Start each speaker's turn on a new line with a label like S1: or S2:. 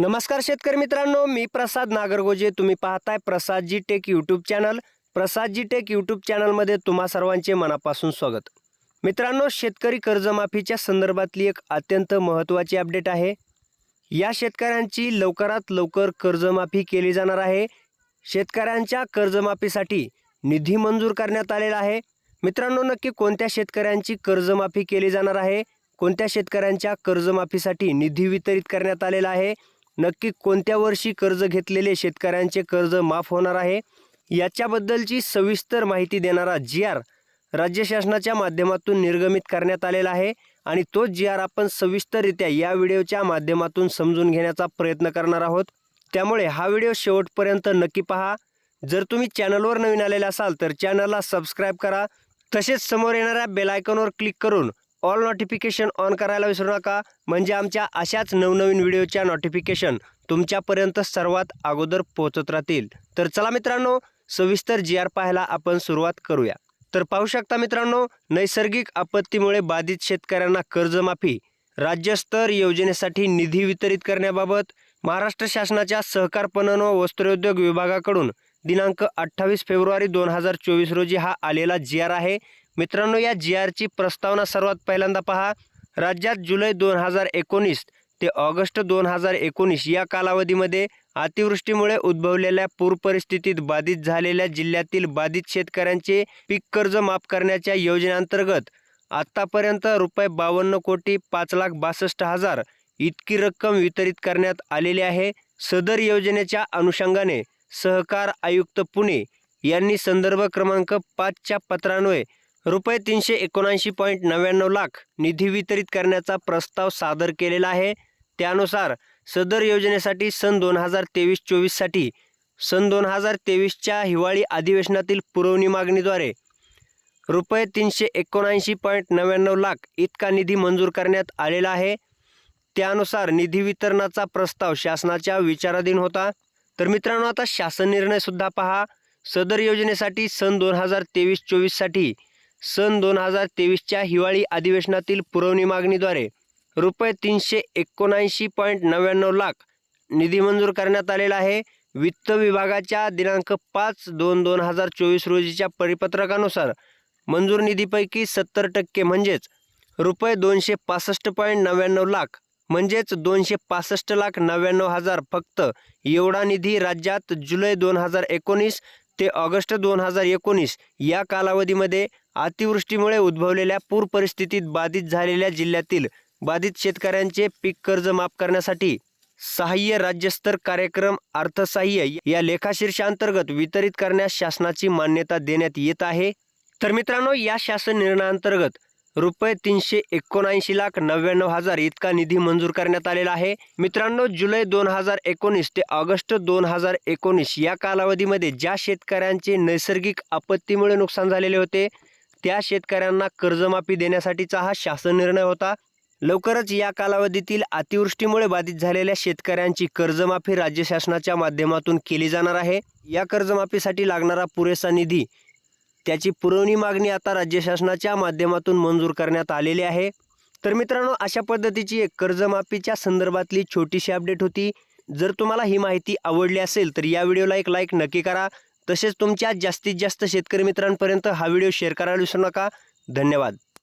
S1: नमस्कार शेतकरी मित्रांनो मी प्रसाद नागरगोजे. तुम्ही पाहताय Prasadji tech YouTube channel Prasadji tech YouTube चॅनलमध्ये तुम्हा सर्वांचे मनापासून स्वागत. मित्रांनो शेतकरी कर्जमाफीच्या संदर्भातली एक अत्यंत महत्त्वाची अपडेट आहे. या शेतकऱ्यांची लवकरात लवकर कर्जमाफी केली जाणार आहे. शेतकऱ्यांच्या कर्जमाफीसाठी निधी मंजूर करण्यात आलेला आहे. मित्रांनो नक्की कोणत्या शेतकऱ्यांची कर्जमाफी केली जाणार आहे? कोणत्या शेतकऱ्यांच्या कर्जमाफीसाठी निधी वितरित करण्यात आलेला आहे? नक्की कोणत्या वर्षी कर्ज घेतलेले शेतकऱ्यांचे कर्ज माफ होणार आहे? याच्याबद्दलची सविस्तर माहिती देणारा जी आर राज्य शासनाच्या माध्यमातून निर्गमित करण्यात आलेला आहे आणि तो जी आर आपण सविस्तररित्या या व्हिडिओच्या माध्यमातून समजून घेण्याचा प्रयत्न करणार आहोत. त्यामुळे हा व्हिडिओ शेवटपर्यंत नक्की पहा. जर तुम्ही चॅनलवर नवीन आलेले असाल तर चॅनलला सबस्क्राईब करा. तसेच समोर येणाऱ्या बेलायकॉनवर क्लिक करून ऑल नोटिफिकेशन ऑन करायला विसरू नका. म्हणजे आमच्या अशाच नवनवीन व्हिडिओच्या नोटिफिकेशन तुमच्यापर्यंत सर्वात अगोदर पोहोचत राहतील. तर चला मित्रांनो सविस्तर जी आर पाहायला आपण सुरुवात करूया. तर पाहू शकता मित्रांनो नैसर्गिक आपत्तीमुळे बाधित शेतकऱ्यांना कर्जमाफी राज्यस्तर योजनेसाठी निधी वितरित करण्याबाबत महाराष्ट्र शासनाच्या सहकार पणन व वस्त्रोद्योग विभागाकडून दिनांक अठ्ठावीस फेब्रुवारी दोन हजार चोवीस रोजी हा आलेला जी आर आहे. मित्रांनो या जी आरची प्रस्तावना सर्वात पहिल्यांदा पहा. राज्यात जुलै दोन हजार एकोणीस ते ऑगस्ट दोन हजार एकोणीस या कालावधीमध्ये अतिवृष्टीमुळे उद्भवलेल्या पूर परिस्थितीत बाधित झालेल्या जिल्ह्यातील बाधित शेतकऱ्यांचे पीक कर्ज माफ करण्याच्या योजनेअंतर्गत आत्तापर्यंत रुपये बावन्न कोटी पाच लाख बासष्ट हजार इतकी रक्कम वितरित करण्यात आलेली आहे. सदर योजनेच्या अनुषंगाने सहकार आयुक्त पुणे यांनी संदर्भ क्रमांक पाचच्या पत्रान्वये रुपये तीनशे एकोणऐंशी पॉईंट नव्याण्णव लाख निधी वितरित करण्याचा प्रस्ताव सादर केलेला आहे. त्यानुसार सदर योजनेसाठी सन दोन हजार तेवीस चोवीससाठी सन दोन हजार तेवीसच्या हिवाळी अधिवेशनातील पुरवणी मागणीद्वारे रुपये तीनशे एकोणऐंशी पॉईंट नव्याण्णव लाख इतका निधी मंजूर करण्यात आलेला आहे. त्यानुसार निधी वितरणाचा प्रस्ताव शासनाच्या विचाराधीन होता. तर मित्रांनो आता शासन निर्णयसुद्धा पहा. सदर योजनेसाठी सन दोन हजार तेवीस चोवीससाठी सन दोन हजार तेवीसच्या हिवाळी अधिवेशनातील पुरवणी मागणीद्वारे रुपये तीनशे एकोणऐंशी पॉईंट नव्याण्णव लाख निधी मंजूर करण्यात आलेला आहे. वित्त विभागाच्या दिनांक पाच दोन दोन हजार चोवीस रोजीच्या परिपत्रकानुसार मंजूर निधीपैकी सत्तर टक्के म्हणजेच रुपये दोनशे पासष्ट पॉईंट नव्याण्णव लाख म्हणजेच दोनशे पासष्ट लाख नव्याण्णव हजार फक्त एवढा निधी राज्यात जुलै दोन हजार एकोणीस ते ऑगस्ट दोन हजार एकोणीस या कालावधीमध्ये अतिवृष्टीमुळे उद्भवलेल्या पूर परिस्थितीत बाधित झालेल्या जिल्ह्यातील बाधित शेतकऱ्यांचे पीक कर्ज माफ करण्यासाठी सहाय्य राज्यस्तर कार्यक्रम अर्थसहाय्य या लेखाशीर्षांतर्गत वितरित करण्यास शासनाची मान्यता देण्यात येत आहे. तर मित्रांनो या शासन निर्णयाअंतर्गत रुपये तीनशे एकोणऐंशी लाख नव्याण्णव हजार इतका निधी मंजूर करण्यात आलेला आहे. मित्रांनो जुलै दोन हजार एकोणीस ते ऑगस्ट दोन हजार एकोणीस या कालावधीमध्ये ज्या शेतकऱ्यांचे नैसर्गिक आपत्तीमुळे नुकसान झालेले होते त्या शेतकऱ्यांना कर्जमाफी देण्यासाठीचा हा शासन निर्णय होता. लवकरच या कालावधीतील अतिवृष्टीमुळे बाधित झालेल्या शेतकऱ्यांची कर्जमाफी राज्य शासनाच्या माध्यमातून केली जाणार आहे. या कर्जमाफीसाठी लागणारा पुरेसा निधी त्याची पुरवणी मागणी आता राज्य शासनाच्या माध्यमातून मंजूर करण्यात आलेली आहे. तर मित्रांनो अशा पद्धतीची एक कर्जमाफीच्या संदर्भातली छोटीशी अपडेट होती. जर तुम्हाला ही माहिती आवडली असेल तर या व्हिडिओला एक लाईक नक्की करा. तसेच तुमच्या जास्तीत जास्त शेतकरी मित्रांपर्यंत हा व्हिडिओ शेअर करायला विसरू नका. धन्यवाद.